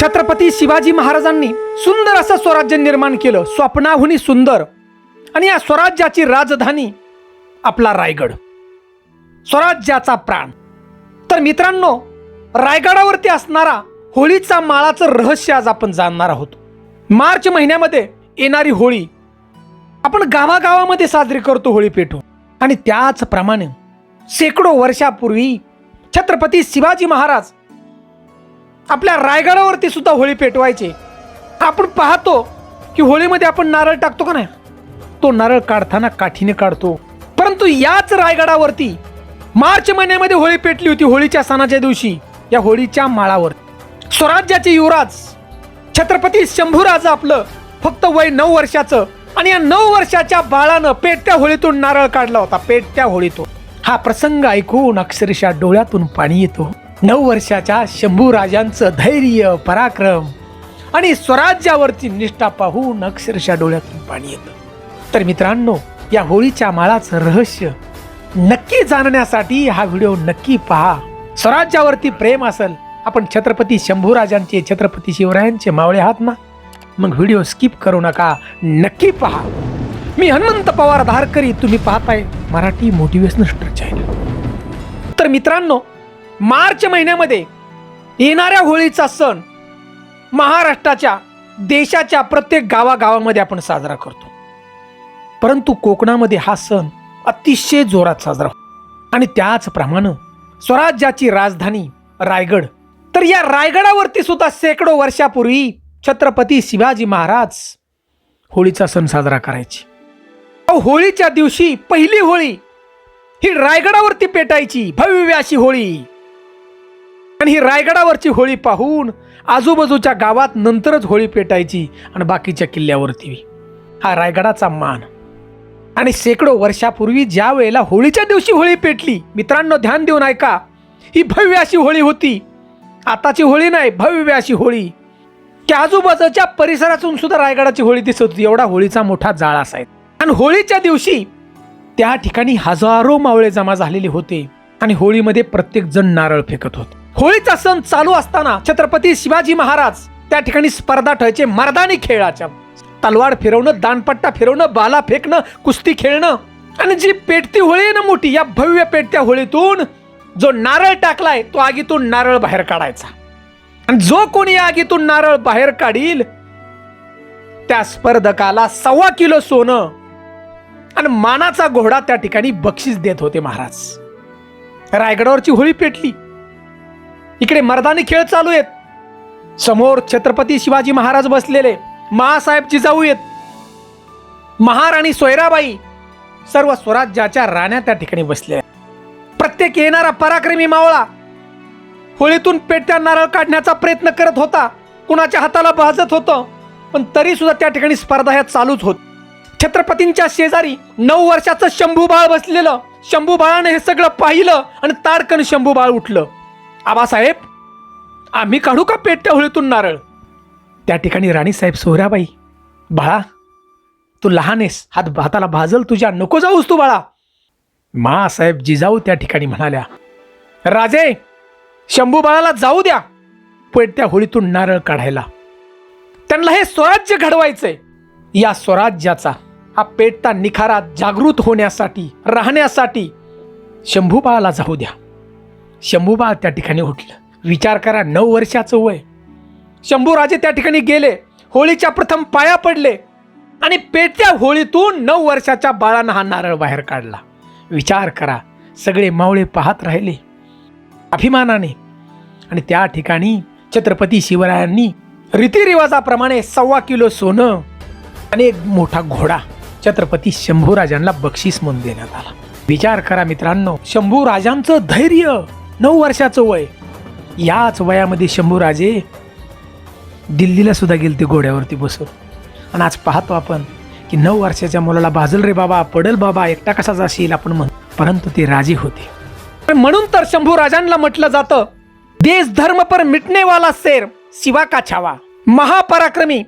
छत्रपती शिवाजी महाराजांनी सुंदर असं स्वराज्य निर्माण केलं स्वप्नाहुनी सुंदर. आणि या स्वराज्याची राजधानी आपला रायगड. स्वराज्याचा प्राण. तर मित्रांनो रायगडावरती असणारा होळीचा माळाचं रहस्य आज आपण जाणणार आहोत. मार्च महिन्यामध्ये येणारी होळी आपण गावागावामध्ये साजरी करतो होळी पेटून आणि त्याचप्रमाणे शेकडो वर्षापूर्वी छत्रपती शिवाजी महाराज आपल्या रायगडावरती सुद्धा होळी पेटवायचे. आपण पाहतो की होळीमध्ये आपण नारळ टाकतो का नाही? तो नारळ काढताना काठीने काढतो. परंतु याच रायगडावरती मार्च महिन्यामध्ये होळी पेटली होती होळीच्या सणाच्या दिवशी या होळीच्या माळावर. स्वराज्याचे युवराज छत्रपती शंभूराज आपलं फक्त वय नऊ वर्षाचं आणि या नऊ वर्षाच्या बाळानं पेटत्या होळीतून नारळ काढला होता पेटत्या होळीतून. हा प्रसंग ऐकून अक्षरशः डोळ्यातून पाणी येतो. नऊ वर्षाच्या शंभू राजांचं धैर्य पराक्रम आणि स्वराज्यावरची निष्ठा पाहून अक्षरशः डोळ्यातून पाणी येतं. तर मित्रांनो या होळीच्या माळाचं रहस्य नक्की जाणण्यासाठी हा व्हिडिओ नक्की पहा. स्वराज्यावरती प्रेम असेल आपण छत्रपती शंभूराजांचे छत्रपती शिवरायांचे मावळे आहात ना? मग व्हिडिओ स्किप करू नका नक्की पहा. मी हनुमंत पवार धारकरी तुम्ही पाहताय मराठी मोटिवेशनल चॅनल तर मित्रांनो मार्च महिन्यामध्ये येणाऱ्या होळीचा सण महाराष्ट्राच्या देशाच्या प्रत्येक गावागावामध्ये आपण साजरा करतो. परंतु कोकणामध्ये हा सण अतिशय जोरात साजरा होतो. आणि त्याचप्रमाणे स्वराज्याची राजधानी रायगड. तर या रायगडावरती सुद्धा शेकडो वर्षापूर्वी छत्रपती शिवाजी महाराज होळीचा सण साजरा करायचे. अहो, होळीच्या दिवशी पहिली होळी ही रायगडावरती पेटायची भव्य अशी होळी. आणि ही रायगडावरची होळी पाहून आजूबाजूच्या गावात नंतरच होळी पेटायची आणि बाकीच्या किल्ल्यावरती. हा रायगडाचा मान. आणि शेकडो वर्षापूर्वी ज्या वेळेला होळीच्या दिवशी होळी पेटली मित्रांनो ध्यान देऊन ऐका ही भव्य अशी होळी होती. आताची होळी नाही भव्य अशी होळी. की आजूबाजूच्या परिसरातून सुद्धा रायगडाची होळी दिसत होती एवढा होळीचा मोठा जाळ असायचा आणि होळीच्या दिवशी त्या ठिकाणी हजारो मावळे जमा झालेले होते आणि होळीमध्ये प्रत्येक जण नारळ फेकत होते. होळीचा सण चालू असताना छत्रपती शिवाजी महाराज त्या ठिकाणी स्पर्धा ठेवायचे मर्दानी खेळाच्या. तलवार फिरवणं दानपट्टा फिरवणं बाला फेकणं कुस्ती खेळणं. आणि जी पेटती होळी आहे ना मोठी या भव्य पेटत्या होळीतून जो नारळ टाकलाय तो आगीतून नारळ बाहेर काढायचा. आणि जो कोणी या आगीतून नारळ बाहेर काढील त्या स्पर्धकाला सव्वा किलो सोनं आणि मानाचा घोडा त्या ठिकाणी बक्षीस देत होते महाराज. रायगडावरची होळी पेटली. इकडे मर्दानी खेळ चालू आहेत. समोर छत्रपती शिवाजी महाराज बसलेले महासाहेब जिजाऊ आहेत. महाराणी सोयराबाई सर्व स्वराज्याच्या राण्या त्या ठिकाणी बसल्या आहेत. प्रत्येक येणारा पराक्रमी मावळा होळीतून पेटत्या नारळ काढण्याचा प्रयत्न करत होता. कुणाच्या हाताला भाजत होतं पण तरी सुद्धा त्या ठिकाणी स्पर्धा ह्या चालूच होत. छत्रपतींच्या शेजारी नऊ वर्षाचं शंभू बाळ बसलेलं. शंभू बाळाने हे सगळं पाहिलं आणि ताडकन शंभू बाळ उठलं. आबासाहेब आम्ही काढू का पेटत्या होळीतून नारळ? त्या ठिकाणी राणीसाहेब सोहराबाई बाळा तू लहान आहेस हात हाताला भाजल तुझ्या नको जाऊस तू बाळा. मासाहेब जिजाऊ त्या ठिकाणी म्हणाल्या राजे शंभू बाळाला जाऊ द्या पेटत्या होळीतून नारळ काढायला. त्यांना हे स्वराज्य घडवायचंय. या स्वराज्याचा हा पेटता निखारा जागृत होण्यासाठी राहण्यासाठी शंभूबाळाला जाऊ द्या. शंभूबा त्या ठिकाणी उठलं. विचार करा नऊ वर्षाचं वय. शंभूराजे त्या ठिकाणी गेले. होळीच्या प्रथम पाया पडले आणि पेटत्या होळीतून नऊ वर्षाच्या बाळानं हा नारळ बाहेर काढला. विचार करा सगळे मावळे पाहत राहिले. अभिमानाने. आणि त्या ठिकाणी छत्रपती शिवरायांनी रीतिरिवाजाप्रमाणे सव्वा किलो सोनं आणि एक मोठा घोडा छत्रपती शंभूराजांना बक्षीस म्हणून देण्यात आला. विचार करा मित्रांनो शंभूराजांचं धैर्य नऊ वर्षाचं वय. याच वयामध्ये शंभूराजे दिल्लीला सुद्धा गेले ते घोड्यावरती बसून. आणि आज पाहतो आपण की नऊ वर्षाच्या मुलाला भाजल रे बाबा पडल बाबा एकटा कसा जाशील? आपण म्हण परंतु ते राजे होते. म्हणून तर शंभू राजांना म्हटलं जातं देश धर्म पर मिटने वाला शेर शिवा का छावा? महापराक्रमी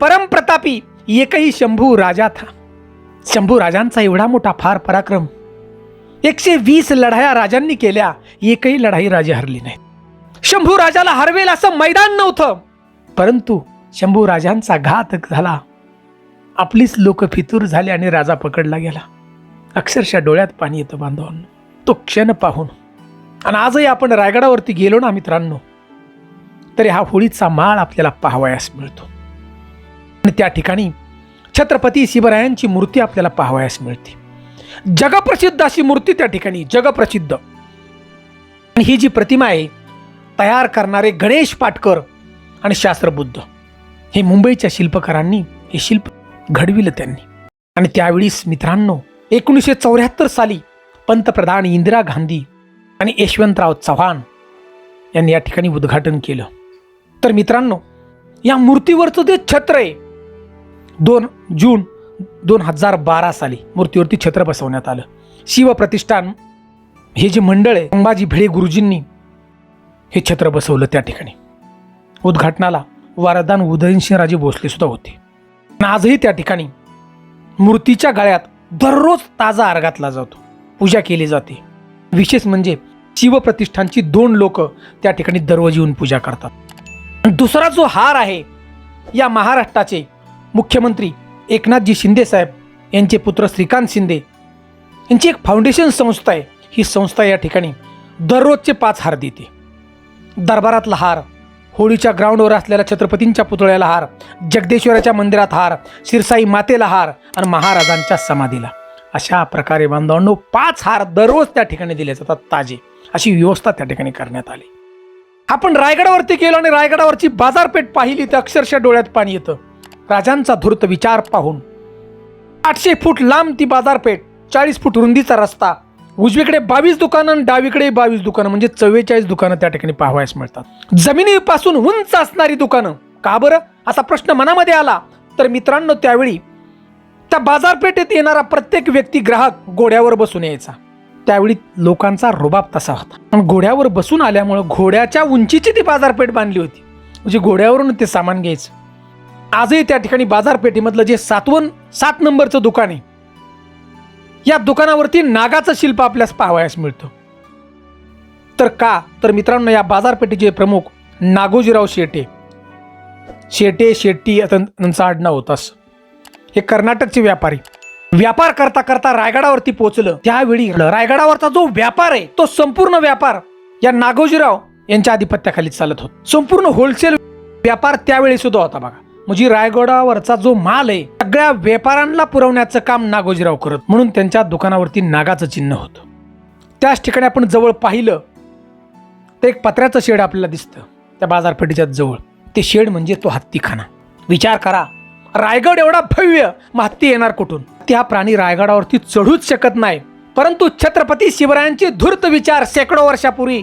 परम प्रतापी एकही शंभू राजा था. शंभू राजांचा एवढा मोठा फार पराक्रम एकशे वीस लढाया राजांनी केल्या. एकही लढाई राजे हरली नाही. शंभू राजाला हरवेल असं मैदान नव्हतं. परंतु शंभू राजांचा घात झाला. आपलीच लोक फितूर झाले आणि राजा पकडला गेला. अक्षरशः डोळ्यात पाणी येतं बांधवांना. तो क्षण पाहून. आणि आजही आपण रायगडावरती गेलो ना मित्रांनो तरी हा होळीचा माळ आपल्याला पाहावयास मिळतो. आणि त्या ठिकाणी छत्रपती शिवरायांची मूर्ती आपल्याला पाहावयास मिळते. जगप्रसिद्ध अशी मूर्ती त्या ठिकाणी जगप्रसिद्ध. आणि ही जी प्रतिमा आहे तयार करणारे गणेश पाटकर आणि शास्त्रबुद्ध. हे मुंबईच्या शिल्पकारांनी हे शिल्प घडविलं त्यांनी. आणि त्यावेळीस मित्रांनो एकोणीसशे चौऱ्याहत्तर साली पंतप्रधान इंदिरा गांधी आणि यशवंतराव चव्हाण यांनी या ठिकाणी उद्घाटन केलं. तर मित्रांनो या मूर्तीवरचं जे छत्र आहे दोन जून दोन हजार बारा साली मूर्तीवरती छत्र बसवण्यात आलं. शिवप्रतिष्ठान हे जे मंडळ आहे संभाजी भिडे गुरुजींनी हे छत्र बसवलं त्या ठिकाणी. उद्घाटनाला वारदान उदयनसिंहराजे भोसले सुद्धा होते. आणि आजही त्या ठिकाणी मूर्तीच्या गळ्यात दररोज ताजा अर्घातला जातो. पूजा केली जाते. विशेष म्हणजे शिवप्रतिष्ठानची दोन लोक त्या ठिकाणी दररोज येऊन पूजा करतात. दुसरा जो हार आहे या महाराष्ट्राचे मुख्यमंत्री एकनाथजी शिंदे साहेब यांचे पुत्र श्रीकांत शिंदे यांची एक फाउंडेशन संस्था आहे. ही संस्था या ठिकाणी दररोजचे पाच हार देते. दरबारातला हार होळीच्या ग्राउंडवर असलेल्या छत्रपतींच्या पुतळ्याला हार जगदेश्वराच्या मंदिरात हार शिरसाई मातेला हार आणि महाराजांच्या समाधीला. अशा प्रकारे बांधवांनो पाच हार दररोज त्या ठिकाणी दिले जातात ताजे. अशी व्यवस्था त्या ठिकाणी करण्यात आली. आपण रायगडावरती गेलो आणि रायगडावरची बाजारपेठ पाहिली तर अक्षरशः डोळ्यात पाणी येतं. राजांचा धूर्त विचार पाहून. आठशे फूट लांब ती बाजारपेठ चाळीस फूट रुंदीचा रस्ता उजवीकडे बावीस दुकानं आणि डावीकडे बावीस दुकानं म्हणजे चव्वेचाळीस दुकानं त्या ठिकाणी पाहावयास मिळतात. जमिनीपासून उंच असणारी दुकानं का बरं? असा प्रश्न मनामध्ये आला. तर मित्रांनो त्यावेळी त्या बाजारपेठेत येणारा प्रत्येक व्यक्ती ग्राहक घोड्यावर बसून यायचा. त्यावेळी लोकांचा रुबाब तसा होता. पण घोड्यावर बसून आल्यामुळं घोड्याच्या उंचीची ती बाजारपेठ बांधली होती. म्हणजे घोड्यावरून ते सामान घ्यायचं. आजही त्या ठिकाणी बाजारपेठेमधलं जे सातवन सात नंबरचं दुकान आहे या दुकानावरती नागाचं शिल्प आपल्यास पाहावयास मिळतं. तर का? तर मित्रांनो या बाजारपेठेचे प्रमुख नागोजीराव शेटे. शेटे शेट्टी त्यांचं आडनाव होतास. हे कर्नाटकचे व्यापारी. व्यापार करता करता रायगडावरती पोहोचलं. त्यावेळी रायगडावरचा जो व्यापार आहे तो संपूर्ण व्यापार या नागोजीराव यांच्या आधिपत्याखाली चालत होता. संपूर्ण होलसेल व्यापार त्यावेळी सुद्धा होता बघा. म्हणजे रायगडावरचा जो माल आहे सगळ्या व्यापाऱ्यांना पुरवण्याचं काम नागोजीराव करत. म्हणून त्यांच्या दुकानावरती नागाचं चिन्ह होतं. त्याच ठिकाणी आपण जवळ पाहिलं तर एक पत्र्याचं शेड आपल्याला दिसतं त्या बाजारपेठेच्या जवळ. ते शेड म्हणजे तो हत्तीखाना. विचार करा रायगड एवढा भव्य मग हत्ती येणार कुठून? त्या प्राणी रायगडावरती चढूच शकत नाही. परंतु छत्रपती शिवरायांचे धूर्त विचार शेकडो वर्षापूर्वी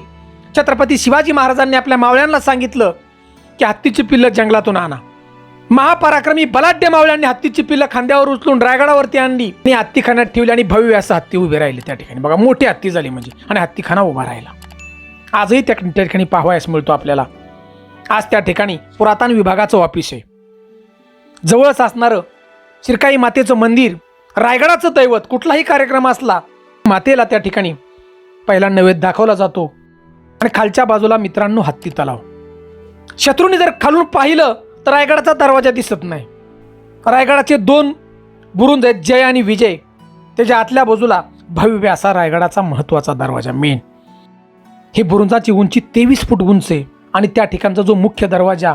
छत्रपती शिवाजी महाराजांनी आपल्या मावळ्यांना सांगितलं की हत्तीची पिल्लं जंगलातून आणा. महापराक्रमी बलाढ्य मावळ्यांनी हत्तीची पिल्लं खांद्यावर उचलून रायगडावरती आणली. आणि हत्तीखान्यात ठेवली आणि भव्य असं हत्ती उभे राहिले त्या ठिकाणी. बघा मोठी हत्ती झाली म्हणजे. आणि हत्तीखाना उभा राहिला. आजही त्या त्या ठिकाणी पाहावयास मिळतो आपल्याला. आज त्या ठिकाणी पुरातन विभागाचं ऑफिस आहे. जवळच असणारं शिरकाई मातेचं मंदिर रायगडाचं दैवत कुठलाही कार्यक्रम असला मातेला त्या ठिकाणी पहिला नैवेद्य दाखवला जातो. आणि खालच्या बाजूला मित्रांनो हत्ती तलाव. शत्रूने जर खालून पाहिलं तर रायगडाचा दरवाजा दिसत नाही. रायगडाचे दोन बुरुंज आहेत जय आणि विजय. त्याच्या आतल्या बाजूला भव्य असा रायगडाचा महत्त्वाचा दरवाजा मेन ही बुरुंजाची उंची तेवीस फूट उंच आहे आणि त्या ठिकाणचा जो मुख्य दरवाजा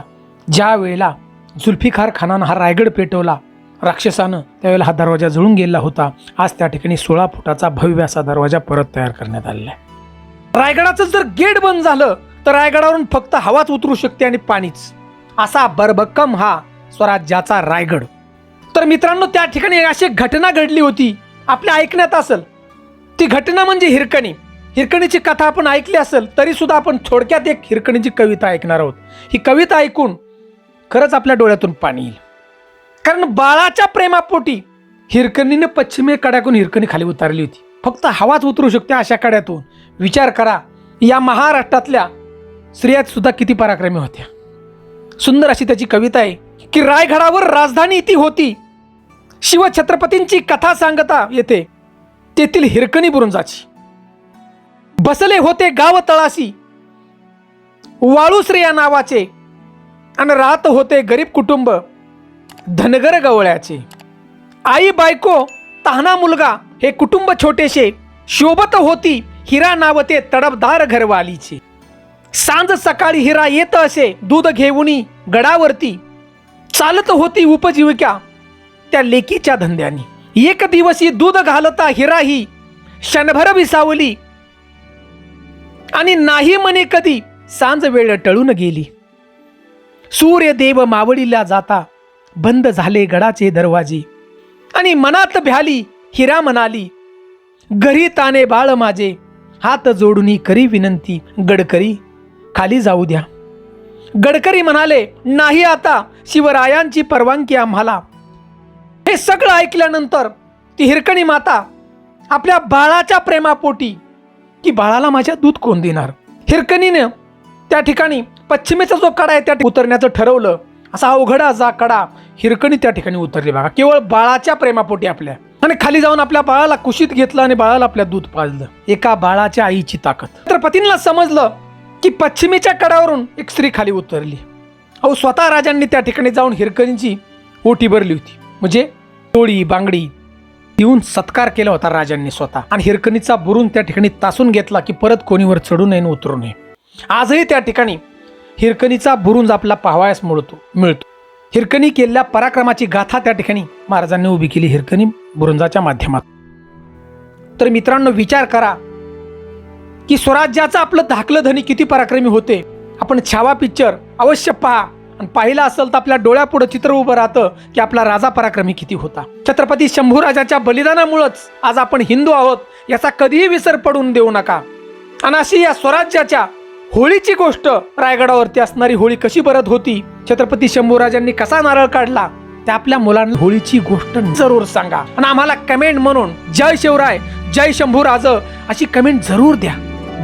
ज्या वेळेला जुल्फिकार खानानं हा रायगड पेटवला राक्षसानं त्यावेळेला हा दरवाजा जळून गेला होता आज त्या ठिकाणी सोळा फुटाचा भव्य असा दरवाजा परत तयार करण्यात आलेला आहे. रायगडाचं जर गेट बंद झालं तर रायगडावरून फक्त हवाच उतरू शकते आणि पाणीच. असा बरबक्कम हा स्वराज्याचा रायगड. तर मित्रांनो त्या ठिकाणी अशी घटना घडली होती. आपल्या ऐकण्यात असेल. ती घटना म्हणजे हिरकणी. हिरकणीची कथा आपण ऐकली असेल तरी सुद्धा आपण थोडक्यात एक हिरकणीची कविता ऐकणार आहोत. ही कविता ऐकून खरंच आपल्या डोळ्यातून पाणी येईल. कारण बाळाच्या प्रेमापोटी हिरकणीने पश्चिमे कड्यातून हिरकणी खाली उतारली होती. फक्त हवाच उतरू शकते अशा कड्यातून. विचार करा या महाराष्ट्रातल्या स्त्रियात सुद्धा किती पराक्रमी होत्या. सुंदर अशी त्याची कविता आहे की रायगडावर राजधानी ती होती. शिवछत्रपतींची कथा सांगता येते. तेथील हिरकणी बुरुंजाची बसले होते गाव तळाशी. वाळूश्रेया नावाचे. आणि राहत होते गरीब कुटुंब. धनगर गवळ्याचे. आई बायको तहाना मुलगा हे कुटुंब छोटेसे शोभत होती हिरा नावते तडपदार घरवालीचे. सांज सकाळी हिरा येत असे दूध घेऊनी गडावरती. चालत होती उपजीविका त्या लेकीच्या धंद्यानी. एक दिवशी दूध घालता हिरा ही क्षणभर विसावली. आणि नाही म्हणे कधी सांज वेळ टळून गेली. सूर्यदेव मावळीला जाता बंद झाले गडाचे दरवाजे. आणि मनात भ्याली हिरा म्हणाली घरी ताने बाळ माझे हात जोडून करी विनंती गडकरी. खाली जाऊ द्या. गडकरी म्हणाले नाही आता शिवरायांची परवानगी आम्हाला. हे सगळं ऐकल्यानंतर ती हिरकणी माता आपल्या बाळाच्या प्रेमापोटी की बाळाला माझ्या दूध कोण देणार? हिरकणीनं त्या ठिकाणी पश्चिमेचा जो कडा आहे त्या उतरण्याचं ठरवलं. असा अवघडा जा कडा हिरकणी त्या ठिकाणी उतरली बघा. केवळ बाळाच्या प्रेमापोटी आपल्या. आणि खाली जाऊन आपल्या बाळाला कुशीत घेतलं आणि बाळाला आपल्या दूध पाजलं एका बाळाच्या आईची ताकद. तर पतींना समजलं की पश्चिमेच्या कडावरून एक स्त्री खाली उतरली. अहो स्वतः राजांनी त्या ठिकाणी जाऊन हिरकणीची ओटी भरली होती. म्हणजे टोळी बांगडी देऊन सत्कार केला होता राजांनी स्वतः. आणि हिरकणीचा बुरून त्या ठिकाणी तासून घेतला की परत कोणीवर चढू नये उतरू नये. आजही त्या ठिकाणी हिरकणीचा बुरुंज आपला पाहावयास मिळतो मिळतो. हिरकणी केलेल्या पराक्रमाची गाथा त्या ठिकाणी महाराजांनी उभी केली हिरकणी बुरुंजाच्या माध्यमात तर मित्रांनो विचार करा की स्वराज्याचं आपलं धाकलं धनी किती पराक्रमी होते. आपण छावा पिक्चर अवश्य पहा. आणि पाहिलं असेल तर आपल्या डोळ्यापुढं चित्र उभं राहतं की आपला राजा पराक्रमी किती होता. छत्रपती शंभूराजाच्या बलिदानामुळंच आज आपण हिंदू आहोत याचा कधीही विसर पडून देऊ नका. आणि अशी या स्वराज्याच्या होळीची गोष्ट रायगडावरती असणारी होळी कशी परत होती? छत्रपती शंभूराजांनी कसा नारळ काढला? त्या आपल्या मुलांना होळीची गोष्ट जरूर सांगा. आणि आम्हाला कमेंट म्हणून जय शिवराय जय शंभूराज अशी कमेंट जरूर द्या.